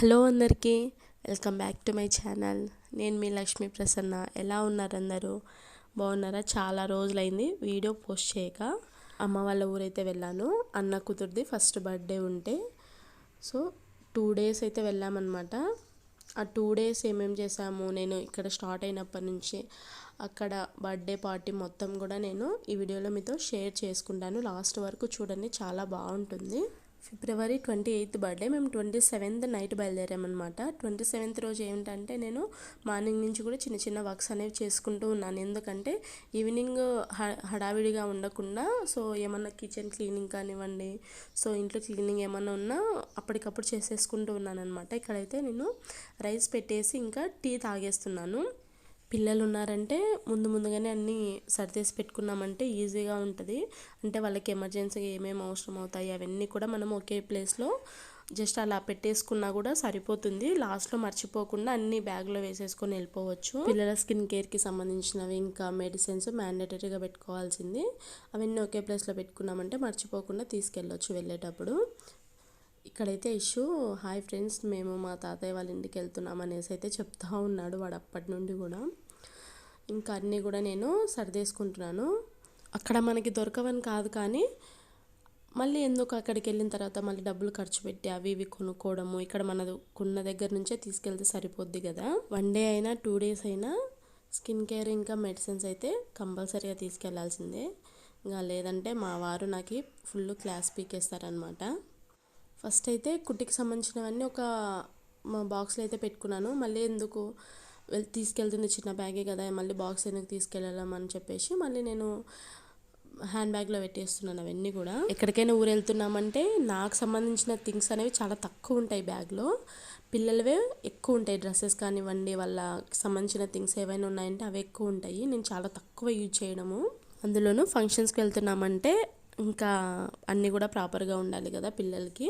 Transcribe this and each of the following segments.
Hello అందరికీ welcome back to my channel. నేను మీ లక్ష్మీ ప్రసన్న. ఎలా ఉన్నారు అందరూ? బాగున్నారా? చాలా రోజులైంది వీడియో పోస్ట్ చేయక. అమ్మ వాళ్ళ ఊరైతే వెళ్ళాను. అన్న కూతురుది ఫస్ట్ బర్త్డే ఉంటే. సో టూ డేస్ అయితే వెళ్ళామన్నమాట. ఆ టూ డేస్ ఏమేమి చేసాము నేను ఇక్కడ స్టార్ట్ అయినప్పటి నుంచి అక్కడ బర్త్డే పార్టీ మొత్తం కూడా నేను ఈ వీడియోలో మీతో షేర్ చేసుకుంటాను. లాస్ట్ వరకు చూడండి చాలా బాగుంటుంది. February twenty eighth birthday. మేము ట్వంటీ సెవెంత్ నైట్ బయలుదేరామన్నమాట. ట్వంటీ సెవెంత్ రోజు ఏంటంటే నేను మార్నింగ్ నుంచి కూడా చిన్న చిన్న వర్క్స్ అనేవి చేసుకుంటూ ఉన్నాను. ఎందుకంటే ఈవినింగ్ హడావిడిగా ఉండకుండా సో ఏమన్నా కిచెన్ క్లీనింగ్ కానివ్వండి సో ఇంట్లో క్లీనింగ్ ఏమన్నా ఉన్నా అప్పటికప్పుడు చేసేసుకుంటూ ఉన్నాను అనమాట ఇక్కడైతే నేను రైస్ పెట్టేసి ఇంకా టీ తాగేస్తున్నాను. పిల్లలు ఉన్నారంటే ముందు ముందుగానే అన్నీ సర్దేసి పెట్టుకున్నామంటే ఈజీగా ఉంటుంది. అంటే వాళ్ళకి ఎమర్జెన్సీగా ఏమేమి అవసరం అవుతాయి అవన్నీ కూడా మనం ఒకే ప్లేస్లో జస్ట్ అలా పెట్టేసుకున్నా కూడా సరిపోతుంది. లాస్ట్లో మర్చిపోకుండా అన్ని బ్యాగ్లో వేసేసుకొని వెళ్ళిపోవచ్చు. పిల్లల స్కిన్ కేర్కి సంబంధించినవి ఇంకా మెడిసిన్స్ మ్యాండేటరీగా పెట్టుకోవాల్సింది. అవన్నీ ఒకే ప్లేస్లో పెట్టుకున్నామంటే మర్చిపోకుండా తీసుకెళ్ళొచ్చు వెళ్ళేటప్పుడు. ఇక్కడైతే ఇష్యూ. హాయ్ ఫ్రెండ్స్ మేము మా తాతయ్య వాళ్ళ ఇంటికి వెళ్తున్నాం అనేసి అయితే చెప్తా ఉన్నాడు వాడు అప్పటి నుండి కూడా. ఇంకా అన్నీ కూడా నేను సర్దేసుకుంటున్నాను. అక్కడ మనకి దొరకవని కాదు కానీ మళ్ళీ ఎందుకు అక్కడికి వెళ్ళిన తర్వాత మళ్ళీ డబ్బులు ఖర్చు పెట్టి అవి ఇవి కొనుక్కోవడము ఇక్కడ మన కొన్న దగ్గర నుంచే తీసుకెళ్తే సరిపోద్ది కదా. వన్ డే అయినా టూ డేస్ అయినా స్కిన్ కేర్ ఇంకా మెడిసిన్స్ అయితే కంపల్సరీగా తీసుకెళ్ళాల్సిందే. ఇంకా లేదంటే మా వారు నాకు ఫుల్ క్లాస్ పీకేస్తారనమాట ఫస్ట్ అయితే కుట్టికి సంబంధించినవన్నీ ఒక మా బాక్స్లో అయితే పెట్టుకున్నాను. మళ్ళీ ఎందుకు తీసుకెళ్తుంది చిన్న బ్యాగే కదా మళ్ళీ బాక్స్ ఎందుకు తీసుకెళ్ళాం అని చెప్పేసి మళ్ళీ నేను హ్యాండ్ బ్యాగ్లో పెట్టేస్తున్నాను అవన్నీ కూడా. ఎక్కడికైనా ఊరు వెళ్తున్నామంటే నాకు సంబంధించిన థింగ్స్ అనేవి చాలా తక్కువ ఉంటాయి బ్యాగ్లో. పిల్లలవే ఎక్కువ ఉంటాయి డ్రెస్సెస్ కానివ్వండి వాళ్ళ సంబంధించిన థింగ్స్ ఏవైనా ఉన్నాయంటే అవి ఎక్కువ ఉంటాయి. నేను చాలా తక్కువ యూజ్ చేయడము. అందులోనూ ఫంక్షన్స్కి వెళ్తున్నామంటే ఇంకా అన్నీ కూడా ప్రాపర్గా ఉండాలి కదా పిల్లలకి.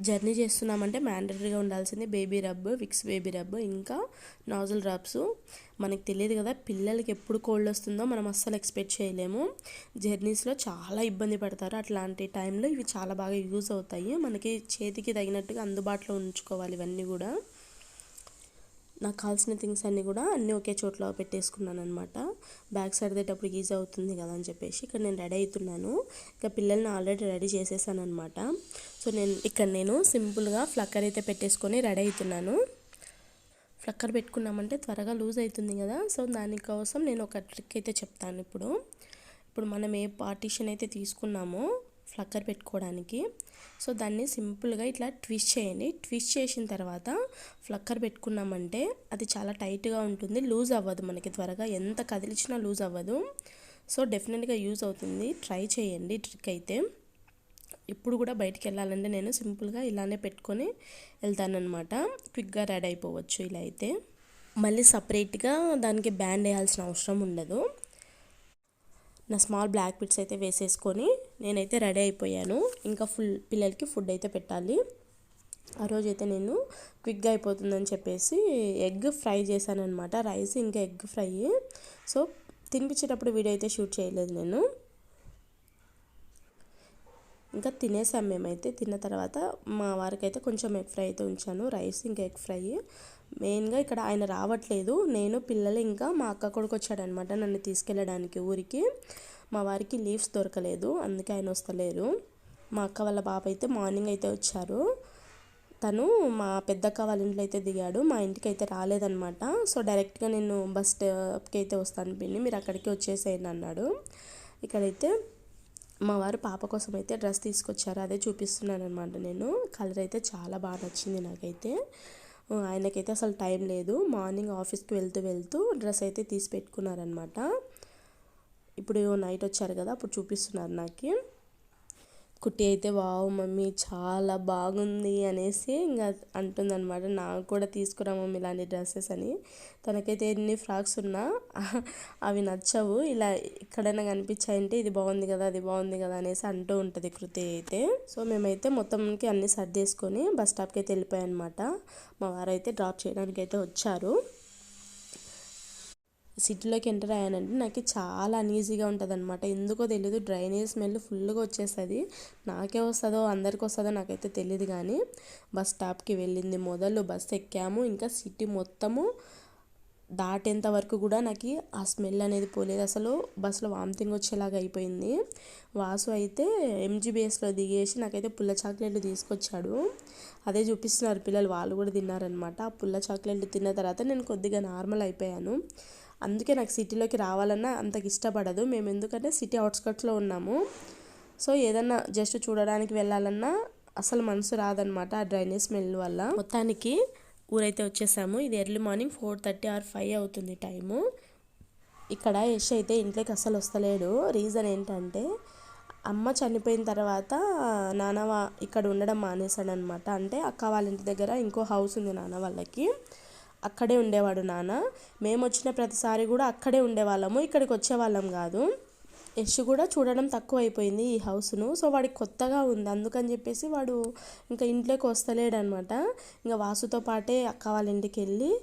జర్నీ చేస్తున్నామంటే మ్యాండటరీగా ఉండాల్సింది baby rub Vicks baby rub ఇంకా నాజల్ రబ్స్. మనకు తెలియదు కదా పిల్లలకి ఎప్పుడు కోల్డ్ వస్తుందో మనం అస్సలు ఎక్స్పెక్ట్ చేయలేము. జర్నీస్లో చాలా ఇబ్బంది పడతారు. అట్లాంటి టైంలో ఇవి చాలా బాగా యూజ్ అవుతాయి. మనకి చేతికి తగినట్టుగా అందుబాటులో ఉంచుకోవాలి ఇవన్నీ కూడా. నాకు కావాల్సిన థింగ్స్ అన్నీ కూడా అన్నీ ఒకే చోట్ల పెట్టేసుకున్నాను అనమాట బ్యాగ్ సర్దేటప్పుడు ఈజీ అవుతుంది కదా అని చెప్పేసి ఇక్కడ నేను రెడీ అవుతున్నాను. ఇంకా పిల్లల్ని ఆల్రెడీ రెడీ చేసేసాను అనమాట సో నేను ఇక్కడ నేను సింపుల్గా ఫ్లక్కర్ అయితే పెట్టేసుకొని రెడీ అవుతున్నాను. ఫ్లక్కర్ పెట్టుకున్నామంటే త్వరగా లూజ్ అవుతుంది కదా. సో దానికోసం నేను ఒక ట్రిక్ అయితే చెప్తాను ఇప్పుడు. ఇప్పుడు మనం ఏ పార్టీషన్ అయితే తీసుకున్నామో ఫ్లక్కర్ పెట్టుకోవడానికి. సో దాన్ని సింపుల్గా ఇట్లా ట్విస్ట్ చేయండి. ట్విస్ట్ చేసిన తర్వాత ఫ్లక్కర్ పెట్టుకున్నామంటే అది చాలా టైట్గా ఉంటుంది. లూజ్ అవ్వదు మనకి త్వరగా. ఎంత కదిలిచినా లూజ్ అవ్వదు. సో డెఫినెట్గా యూజ్ అవుతుంది. ట్రై చేయండి ట్రిక్ అయితే. ఇప్పుడు కూడా బయటికి వెళ్ళాలంటే నేను సింపుల్గా ఇలానే పెట్టుకొని వెళ్తానమాట క్విక్గా రెడీ అయిపోవచ్చు ఇలా అయితే. మళ్ళీ సపరేట్గా దానికి బ్యాండ్ వేయాల్సిన అవసరం ఉండదు. నా స్మాల్ బ్లాక్ పిట్స్ అయితే వేసేసుకొని నేనైతే రెడీ అయిపోయాను. ఇంకా ఫుల్ పిల్లలకి ఫుడ్ అయితే పెట్టాలి. ఆ రోజు అయితే నేను క్విక్గా అయిపోతుందని చెప్పేసి ఎగ్ ఫ్రై చేశాను అనమాట రైస్ ఇంకా ఎగ్ ఫ్రై. సో తినిపించేటప్పుడు వీడియో అయితే షూట్ చేయలేదు నేను. ఇంకా తినేసాం మేమైతే. తిన్న తర్వాత మా వారికి అయితే కొంచెం ఎగ్ ఫ్రై అయితే ఉంచాను. రైస్ ఇంకా ఎగ్ ఫ్రై. మెయిన్గా ఇక్కడ ఆయన రావట్లేదు. నేను పిల్లలు ఇంకా మా అక్క కొడుకు వచ్చాడనమాట నన్ను తీసుకెళ్ళడానికి ఊరికి. మా వారికి లీవ్స్ దొరకలేదు అందుకే ఆయన వస్తలేరు. మా అక్క వాళ్ళ బాబు అయితే మార్నింగ్ అయితే వచ్చారు. తను మా పెద్దక్క వాళ్ళ ఇంట్లో అయితే దిగాడు. మా ఇంటికి అయితే రాలేదనమాట సో డైరెక్ట్గా నేను బస్ స్టాప్కి అయితే వస్తాను పిన్ని. మీరు అక్కడికి వచ్చేసేయండి అన్నాడు. ఇక్కడైతే మా వారు పాప కోసం అయితే డ్రెస్ తీసుకొచ్చారు. అదే చూపిస్తున్నాను అనమాట నేను. కలర్ అయితే చాలా బాగా నచ్చింది నాకైతే. ఆయనకైతే అసలు టైం లేదు. మార్నింగ్ ఆఫీస్కి వెళ్తూ వెళ్తూ డ్రెస్ అయితే తీసి పెట్టుకున్నారనమాట ఇప్పుడు నైట్ వచ్చారు కదా అప్పుడు చూపిస్తున్నారు నాకు. కుట్టి అయితే వావ్ మమ్మీ చాలా బాగుంది అనేసి ఇంకా అంటుందన్నమాట. నాకు కూడా తీసుకురా మమ్మీ ఇలాంటి డ్రెస్సెస్ అని. తనకైతే ఎన్ని ఫ్రాక్స్ ఉన్నా అవి నచ్చవు. ఇలా ఎక్కడైనా కనిపించాయంటే ఇది బాగుంది కదా అది బాగుంది కదా అనేసి అంటూ ఉంటుంది కృతి అయితే. సో మేమైతే మొత్తంకి అన్ని సర్దేసుకొని బస్ స్టాప్కి అయితే వెళ్ళిపోయాయి అనమాట మా వారైతే డ్రాప్ చేయడానికి అయితే వచ్చారు. సిటీలోకి ఎంటర్ అయ్యానంటే నాకు చాలా అన్ఈజీగా ఉంటుంది అనమాట ఎందుకో తెలియదు డ్రైనేజ్ స్మెల్ ఫుల్గా వచ్చేస్తుంది. నాకే వస్తుందో అందరికి వస్తుందో నాకైతే తెలియదు కానీ బస్ స్టాప్కి వెళ్ళింది. మొదలు బస్ ఎక్కాము. ఇంకా సిటీ మొత్తము దాటేంత వరకు కూడా నాకు ఆ స్మెల్ అనేది పోలేదు. అసలు బస్సులో వామిటింగ్ వచ్చేలాగా అయిపోయింది. వాసు అయితే ఎంజీబీఎస్లో దిగేసి నాకైతే పుల్ల చాక్లెట్లు తీసుకొచ్చాడు. అదే చూపిస్తున్నారు పిల్లలు. వాళ్ళు కూడా తిన్నారనమాట ఆ పుల్ల చాక్లెట్లు తిన్న తర్వాత నేను కొద్దిగా నార్మల్ అయిపోయాను. అందుకే నాకు సిటీలోకి రావాలన్నా అంతకు ఇష్టపడదు. మేము ఎందుకంటే సిటీ అవుట్స్కట్స్లో ఉన్నాము. సో ఏదన్నా జస్ట్ చూడడానికి వెళ్ళాలన్నా అసలు మనసు రాదనమాట ఆ డ్రైనేజ్ స్మెల్ వల్ల. మొత్తానికి ఊరైతే వచ్చేసాము. ఇది early morning four thirty or five అవుతుంది టైము. ఇక్కడ యష్ అయితే ఇంట్లోకి అస్సలు వస్తలేడు. రీజన్ ఏంటంటే అమ్మ చనిపోయిన తర్వాత నాన్న ఇక్కడ ఉండడం మానేశాడనమాట. అంటే అక్క వాళ్ళ ఇంటి దగ్గర ఇంకో హౌస్ ఉంది నాన్న వాళ్ళకి. అక్కడే ఉండేవాడు నాన్న. మేము వచ్చిన ప్రతిసారి కూడా అక్కడే ఉండేవాళ్ళము. ఇక్కడికి వచ్చేవాళ్ళం కాదు. యష్ కూడా చూడడం తక్కువ అయిపోయింది ఈ హౌస్ను. సో వాడికి కొత్తగా ఉంది. అందుకని చెప్పేసి వాడు ఇంకా ఇంట్లోకి వస్తలేడు అనమాట ఇంకా వాసుతో పాటే అక్క వాళ్ళ ఇంటికి వెళ్ళి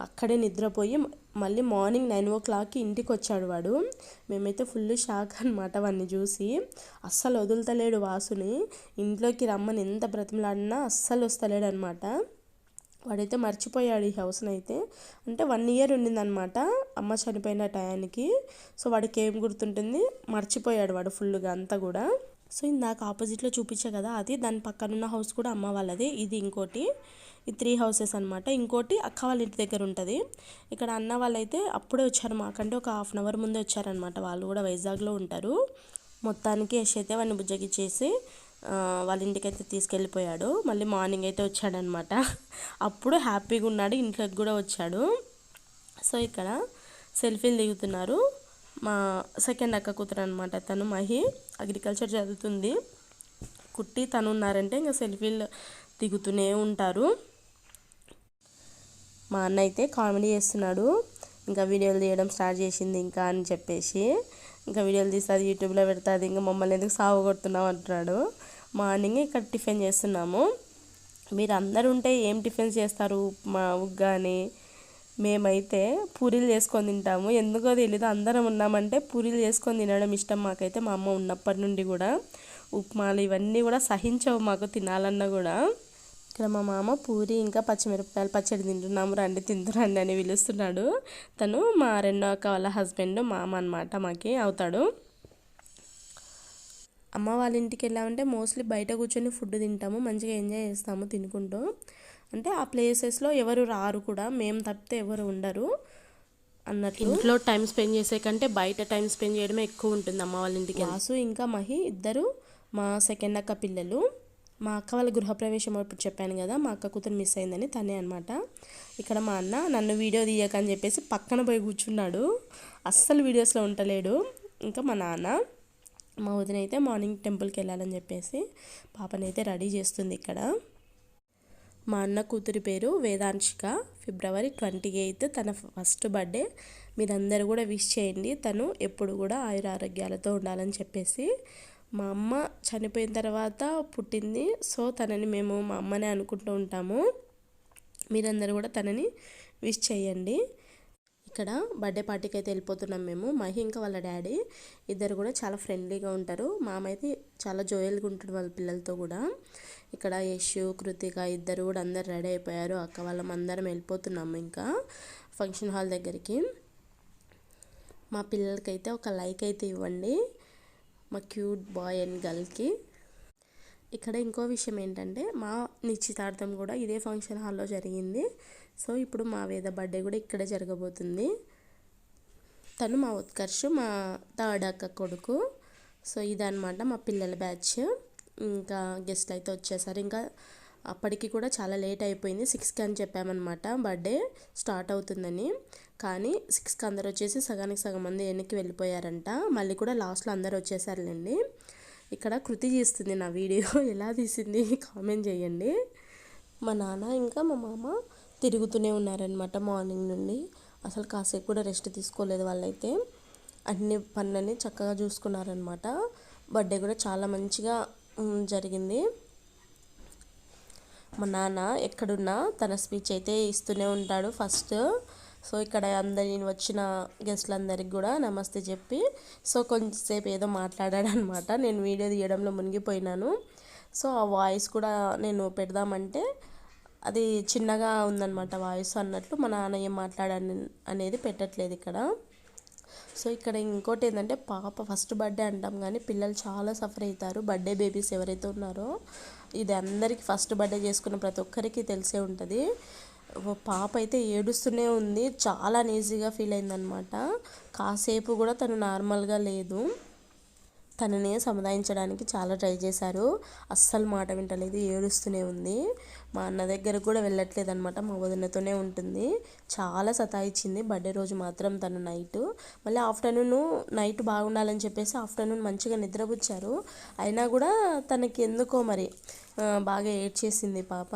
అక్కడే నిద్రపోయి మళ్ళీ మార్నింగ్ నైన్ ఓ క్లాక్కి ఇంటికి వచ్చాడు వాడు. మేమైతే ఫుల్ షాక్ అనమాట వాడిని చూసి. అస్సలు వదులుతలేడు వాసుని. ఇంట్లోకి రమ్మని ఎంత బ్రతిమలాడినా అస్సలు వస్తలేడు అనమాట వాడైతే మర్చిపోయాడు ఈ హౌస్ని అయితే. అంటే వన్ ఇయర్ ఉండిందనమాట అమ్మ చనిపోయిన టయానికి. సో వాడికి ఏం గుర్తుంటుంది? మర్చిపోయాడు వాడు ఫుల్గా అంతా కూడా. సో ఇందాక ఆపోజిట్లో చూపించా కదా అది దాని పక్కనున్న హౌస్ కూడా అమ్మ వాళ్ళది ఇది ఇంకోటి. ఈ త్రీ హౌసెస్ అనమాట ఇంకోటి అక్క వాళ్ళ ఇంటి దగ్గర ఉంటుంది. ఇక్కడ అన్న వాళ్ళైతే అప్పుడే వచ్చారు మాకంటే ఒక హాఫ్ అన్ అవర్ ముందే వచ్చారనమాట వాళ్ళు కూడా వైజాగ్లో ఉంటారు. మొత్తానికి యశ్ అయితే వాడిని బుజ్జగిచ్చేసి వాళ్ళ ఇంటికి అయితే తీసుకెళ్ళిపోయాడు. మళ్ళీ మార్నింగ్ అయితే వచ్చాడనమాట. అప్పుడు హ్యాపీగా ఉన్నాడు. ఇంట్లోకి కూడా వచ్చాడు. సో ఇక్కడ సెల్ఫీలు దిగుతున్నారు. మా సెకండ్ అక్క కూతురు అనమాట తను మహి అగ్రికల్చర్ చదువుతుంది. కుట్టి తను ఉన్నారంటే ఇంకా సెల్ఫీలు దిగుతూనే ఉంటారు. మా అన్న అయితే కామెడీ చేస్తున్నాడు. ఇంకా వీడియోలు తీయడం స్టార్ట్ చేసింది ఇంకా అని చెప్పేసి. ఇంకా వీడియోలు తీస్తుంది యూట్యూబ్లో పెడుతుంది ఇంకా మమ్మల్ని ఎందుకు సాగు కొడుతున్నావు అంటున్నాడు. మార్నింగ్ ఇక్కడ టిఫిన్ చేస్తున్నాము. మీరు అందరు ఉంటే ఏం టిఫిన్స్ చేస్తారు? ఉప్మా ఉగ్గాని మేమైతే పూరీలు చేసుకొని తింటాము. ఎందుకో తెలీదు అందరం ఉన్నామంటే పూరీలు చేసుకొని తినడం ఇష్టం మాకైతే మా అమ్మ ఉన్నప్పటి నుండి కూడా. ఉప్మాలు ఇవన్నీ కూడా సహించవు మాకు తినాలన్నా కూడా. ఇక్కడ మా మామ పూరి ఇంకా పచ్చిమిరపకాయలు పచ్చడి తింటున్నాము. రండి తింటురండి అని పిలుస్తున్నాడు. తను మా రెండో అక్క వాళ్ళ హస్బెండ్ మామ అన్నమాట మాకి అవుతాడు. అమ్మ వాళ్ళ ఇంటికి వెళ్ళామంటే మోస్ట్లీ బయట కూర్చొని ఫుడ్ తింటాము మంచిగా ఎంజాయ్ చేస్తాము తినుకుంటూ. అంటే ఆ ప్లేసెస్లో ఎవరు రారు కూడా మేము తప్పితే ఎవరు ఉండరు. అన్నట్లు ఇంట్లో టైం స్పెండ్ చేసే కంటే బయట టైం స్పెండ్ చేయడమే ఎక్కువ ఉంటుంది అమ్మ వాళ్ళ ఇంటికి వాసు ఇంకా మహి ఇద్దరు మా సెకండ్ అక్క పిల్లలు. మా అక్క వాళ్ళ గృహప్రవేశం అప్పుడు చెప్పాను కదా మా అక్క కూతురు మిస్ అయిందని తనే అనమాట ఇక్కడ మా అన్న నన్ను వీడియో తీయకని చెప్పేసి పక్కన పోయి కూర్చున్నాడు. అస్సలు వీడియోస్లో ఉంటలేడు ఇంకా మా నాన్న మా వదిన అయితే మార్నింగ్ టెంపుల్కి వెళ్ళాలని చెప్పేసి పాపనైతే రెడీ చేస్తుంది ఇక్కడ. మా అన్న కూతురి పేరు వేదాంశిక. ఫిబ్రవరి ట్వంటీ ఎయిత్ తన ఫస్ట్ బర్త్డే. మీరందరూ కూడా విష్ చేయండి. తను ఎప్పుడు కూడా ఆయుర ఆరోగ్యాలతో ఉండాలని చెప్పేసి మా అమ్మ చనిపోయిన తర్వాత పుట్టింది. సో తనని మేము మా అమ్మనే అనుకుంటూ ఉంటాము. మీరందరూ కూడా తనని విష్ చేయండి. ఇక్కడ బర్త్డే పార్టీకి అయితే వెళ్ళిపోతున్నాం మేము. మహి ఇంకా వాళ్ళ డాడీ ఇద్దరు కూడా చాలా ఫ్రెండ్లీగా ఉంటారు. మామ అయితే చాలా జోయల్గా ఉంటాడు వాళ్ళ పిల్లలతో కూడా. ఇక్కడ యశు కృతిక ఇద్దరు కూడా అందరు రెడీ అయిపోయారు. అక్క వాళ్ళం అందరం వెళ్ళిపోతున్నాము ఇంకా ఫంక్షన్ హాల్ దగ్గరికి. మా పిల్లలకైతే ఒక లైక్ అయితే ఇవ్వండి. మా క్యూట్ బాయ్ అండ్ గర్ల్కి. ఇక్కడ ఇంకో విషయం ఏంటంటే మా నిశ్చితార్థం కూడా ఇదే ఫంక్షన్ హాల్లో జరిగింది. సో ఇప్పుడు మా వేద బర్త్డే కూడా ఇక్కడే జరగబోతుంది. తను మా ఉత్కర్ష్ మా థర్డ్ అక్క కొడుకు. సో ఇదన్నమాట మా పిల్లల బ్యాచ్. ఇంకా గెస్ట్లు అయితే వచ్చేసారు. ఇంకా అప్పటికి కూడా చాలా లేట్ అయిపోయింది. సిక్స్కి అని చెప్పామన్నమాట బర్త్డే స్టార్ట్ అవుతుందని. కానీ సిక్స్కి అందరు వచ్చేసి సగానికి సగం మంది వెనక్కి వెళ్ళిపోయారంట. మళ్ళీ కూడా లాస్ట్లో అందరు వచ్చేసారులేండి. ఇక్కడ కృతి తీస్తుంది నా వీడియో. ఎలా తీసింది కామెంట్ చేయండి. మా నాన్న ఇంకా మా మామ తిరుగుతూనే ఉన్నారనమాట మార్నింగ్ నుండి. అసలు కాసేపు కూడా రెస్ట్ తీసుకోలేదు వాళ్ళైతే. అన్ని పనులని చక్కగా చూసుకున్నారనమాట బర్త్డే కూడా చాలా మంచిగా జరిగింది. మా నాన్న ఎక్కడున్నా తన స్పీచ్ అయితే ఇస్తూనే ఉంటాడు ఫస్ట్. సో ఇక్కడ అందరి వచ్చిన గెస్ట్లందరికి కూడా నమస్తే చెప్పి సో కొంచెంసేపు ఏదో మాట్లాడాడనమాట నేను వీడియో తీయడంలో మునిగిపోయినాను. సో ఆ వాయిస్ కూడా నేను పెడదామంటే అది చిన్నగా ఉందన్నమాట వాయిస్ అన్నట్లు మా నాన్న ఏం మాట్లాడాను అనేది పెట్టట్లేదు ఇక్కడ. సో ఇక్కడ ఇంకోటి ఏంటంటే పాప ఫస్ట్ బర్త్డే అంటాం కానీ పిల్లలు చాలా సఫర్ అవుతారు. బర్త్డే బేబీస్ ఎవరైతే ఉన్నారో ఇది అందరికీ ఫస్ట్ బర్త్డే చేసుకున్న ప్రతి ఒక్కరికి తెలిసే ఉంటుంది. ఓ పాప అయితే ఏడుస్తూనే ఉంది. చాలా ఈజీగా ఫీల్ అయిందనమాట కాసేపు కూడా తను నార్మల్గా లేదు. తనని సముదాయించడానికి చాలా ట్రై చేశారు. అస్సలు మాట వింటలేదు ఏడుస్తూనే ఉంది. మా అన్న దగ్గర కూడా వెళ్ళట్లేదు అనమాట మా వదినతోనే ఉంటుంది. చాలా సతాయిచ్చింది. బర్త్డే రోజు మాత్రం తను నైట్. మళ్ళీ ఆఫ్టర్నూన్ నైట్ బాగుండాలని చెప్పేసి ఆఫ్టర్నూన్ మంచిగా నిద్రపుచ్చారు. అయినా కూడా తనకి ఎందుకో మరి బాగా ఏడ్చేసింది పాప.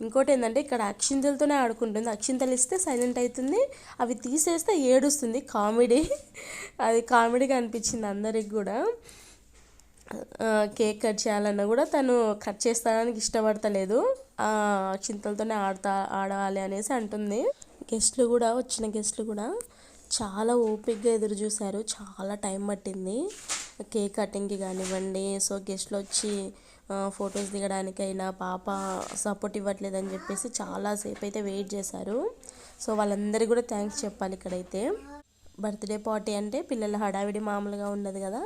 ఇంకోటి ఏంటంటే ఇక్కడ అక్షింతలతోనే ఆడుకుంటుంది. అక్షింతలు ఇస్తే సైలెంట్ అవుతుంది. అవి తీసేస్తే ఏడుస్తుంది. కామెడీ. అది కామెడీగా అనిపించింది అందరికి కూడా. కేక్ కట్ చేయాలన్నా కూడా తను కట్ చేస్తాడానికి ఇష్టపడతలేదు. అక్షింతలతోనే ఆడతా ఆడాలి అనేసి అంటుంది. గెస్ట్లు కూడా వచ్చిన గెస్ట్లు కూడా చాలా ఓపిక్గా ఎదురు చూశారు. చాలా టైం పట్టింది. కేక్ కటింగ్కి కానివ్వండి. సో గెస్ట్లు వచ్చి ఫొటోస్ దిగడానికైనా పాప సపోర్ట్ ఇవ్వట్లేదని చెప్పేసి చాలాసేపు అయితే వెయిట్ చేశారు. సో వాళ్ళందరికీ కూడా థ్యాంక్స్ చెప్పాలి ఇక్కడైతే. బర్త్డే పార్టీ అంటే పిల్లల హడావిడి మామూలుగా ఉండదు కదా.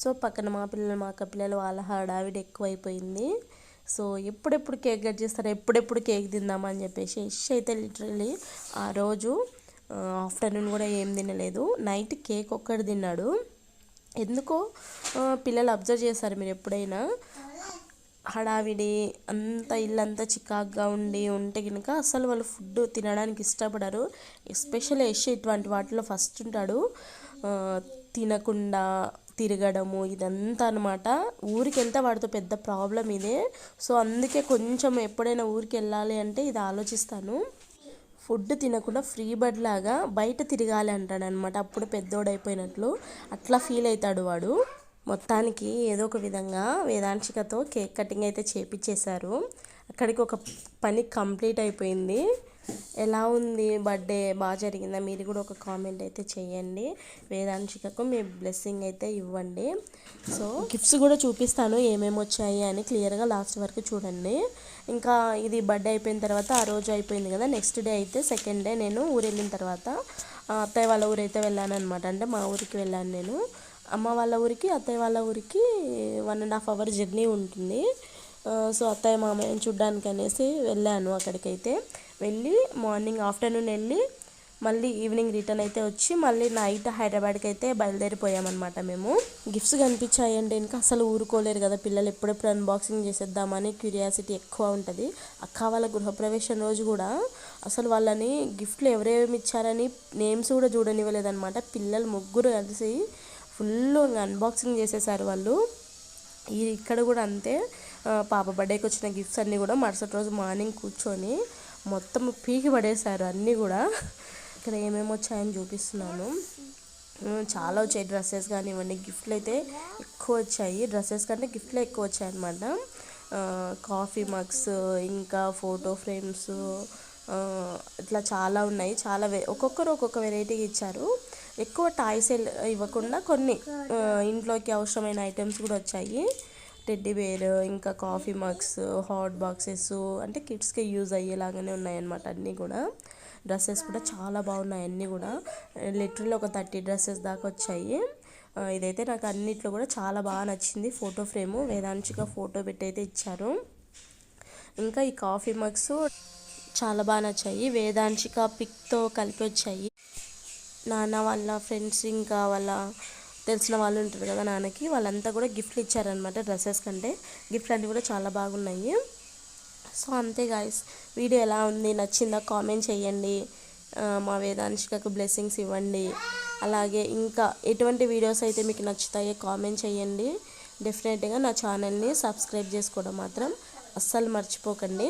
సో పక్కన మా పిల్లలు మా అక్క పిల్లలు వాళ్ళ హడావిడి ఎక్కువైపోయింది. సో ఎప్పుడెప్పుడు కేక్ కట్ చేస్తారు ఎప్పుడెప్పుడు కేక్ తిందామని చెప్పేసి ఎష్ అయితే లిటరలీ ఆ రోజు ఆఫ్టర్నూన్ కూడా ఏం తినలేదు. నైట్ కేక్ ఒక్కటి తిన్నాడు. ఎందుకో పిల్లలు అబ్జర్వ్ చేస్తారు మీరు ఎప్పుడైనా. హడావిడి అంత ఇల్లంతా చికాగ్గా ఉండి ఉంటే కనుక అసలు వాళ్ళు ఫుడ్ తినడానికి ఇష్టపడరు. ఎస్పెషల్లీ యష్ ఇటువంటి వాటిలో ఫస్ట్ ఉంటాడు. తినకుండా తిరగడము ఇదంతా అనమాట ఊరికి వెళ్తే వాడితో పెద్ద ప్రాబ్లం ఇదే. సో అందుకే కొంచెం ఎప్పుడైనా ఊరికి వెళ్ళాలి అంటే ఇది ఆలోచిస్తాను. ఫుడ్ తినకుండా ఫ్రీ బర్డ్ లాగా బయట తిరగాలి అంటాడనమాట అప్పుడు పెద్దోడైపోయినట్లు. అట్లా ఫీల్ అవుతాడు వాడు. మొత్తానికి ఏదో ఒక విధంగా వేదాంశికతో కేక్ కటింగ్ అయితే చేపించేశారు అక్కడికి ఒక పని కంప్లీట్ అయిపోయింది. ఎలా ఉంది బర్త్డే? బాగా జరిగిందా? మీరు కూడా ఒక కామెంట్ అయితే చేయండి. వేదాంశికకు మీ బ్లెస్సింగ్ అయితే ఇవ్వండి. సో గిఫ్ట్స్ కూడా చూపిస్తాను ఏమేమి వచ్చాయి అని క్లియర్గా లాస్ట్ వరకు చూడండి. ఇంకా ఇది బర్త్డే అయిపోయిన తర్వాత ఆ రోజు అయిపోయింది కదా నెక్స్ట్ డే అయితే సెకండ్ డే నేను ఊరు వెళ్ళిన తర్వాత అత్తయ్య వాళ్ళ ఊరైతే వెళ్ళాను అనమాట అంటే మా ఊరికి వెళ్ళాను నేను. అమ్మ వాళ్ళ ఊరికి అత్తయ్య వాళ్ళ ఊరికి one and half hour journey ఉంటుంది. సో అత్తయ్య మామయ్యని చూడ్డానికి అనేసి వెళ్ళాను అక్కడికైతే. వెళ్ళి మార్నింగ్ ఆఫ్టర్నూన్ వెళ్ళి మళ్ళీ ఈవినింగ్ రిటర్న్ అయితే వచ్చి మళ్ళీ నైట్ హైదరాబాద్కి అయితే బయలుదేరిపోయామన్నమాట మేము. గిఫ్ట్స్ కనిపించాయండి. ఇంకా అసలు ఊరుకోలేరు కదా పిల్లలు. ఎప్పుడెప్పుడు అన్బాక్సింగ్ చేసేద్దామని క్యూరియాసిటీ ఎక్కువ ఉంటుంది. అక్క వాళ్ళ గృహప్రవేశం రోజు కూడా అసలు వాళ్ళని గిఫ్ట్లు ఎవరేమి ఇచ్చారని నేమ్స్ కూడా చూడనివ్వలేదన్నమాట. పిల్లలు ముగ్గురు కలిసి ఫుల్ అన్బాక్సింగ్ చేసేసారు వాళ్ళు. ఇక్కడ కూడా అంతే. పాప బర్త్డేకి వచ్చిన గిఫ్ట్స్ అన్నీ కూడా మరుసటి రోజు మార్నింగ్ కూర్చొని మొత్తం పీకి పడేశారు అన్నీ కూడా. ఇక్కడ ఏమేమి వచ్చాయని చూపిస్తున్నాను. చాలా వచ్చాయి డ్రెస్సెస్ కానివ్వండి. గిఫ్ట్లు అయితే ఎక్కువ వచ్చాయి. డ్రెస్సెస్ కంటే గిఫ్ట్లే ఎక్కువ వచ్చాయి అనమాట కాఫీ మగ్స్ ఇంకా ఫోటో ఫ్రేమ్స్ ఇట్లా చాలా ఉన్నాయి. చాలా ఒక్కొక్కరు ఒక్కొక్క వెరైటీగా ఇచ్చారు. ఎక్కువ టాయ్స్ ఇవ్వకుండా కొన్ని ఇంట్లోకి అవసరమైన ఐటమ్స్ కూడా వచ్చాయి. టెడ్డీ బేర్ ఇంకా కాఫీ మగ్స్ హాట్ బాక్సెస్ అంటే కిడ్స్కి యూజ్ అయ్యేలాగానే ఉన్నాయన్నమాట అన్నీ కూడా. డ్రెస్సెస్ కూడా చాలా బాగున్నాయి అన్నీ కూడా. లిటరల్ ఒక థర్టీ డ్రెస్సెస్ దాకా వచ్చాయి. ఇదైతే నాకు అన్నిట్లో కూడా చాలా బాగా నచ్చింది. ఫోటో ఫ్రేము వేదాంశిక ఫోటో పెట్టి అయితే ఇచ్చారు. ఇంకా ఈ కాఫీ మగ్స్ చాలా బాగా నచ్చాయి. వేదాంశిక పిక్తో కలిపి వచ్చాయి. నాన్న వాళ్ళ ఫ్రెండ్స్ ఇంకా వాళ్ళ తెలిసిన వాళ్ళు ఉంటారు కదా నాన్నకి వాళ్ళంతా కూడా గిఫ్ట్లు ఇచ్చారనమాట డ్రెస్సెస్ కంటే. గిఫ్ట్లు అన్నీ కూడా చాలా బాగున్నాయి. సో అంతే గాయస్ వీడియో ఎలా ఉంది? నచ్చిందా? కామెంట్ చేయండి. మా వేదాంశికకు బ్లెస్సింగ్స్ ఇవ్వండి. అలాగే ఇంకా ఎటువంటి వీడియోస్ అయితే మీకు నచ్చుతాయో కామెంట్ చేయండి. డెఫినెట్గా నా ఛానల్ని సబ్స్క్రైబ్ చేసుకోవడం మాత్రం అస్సలు మర్చిపోకండి.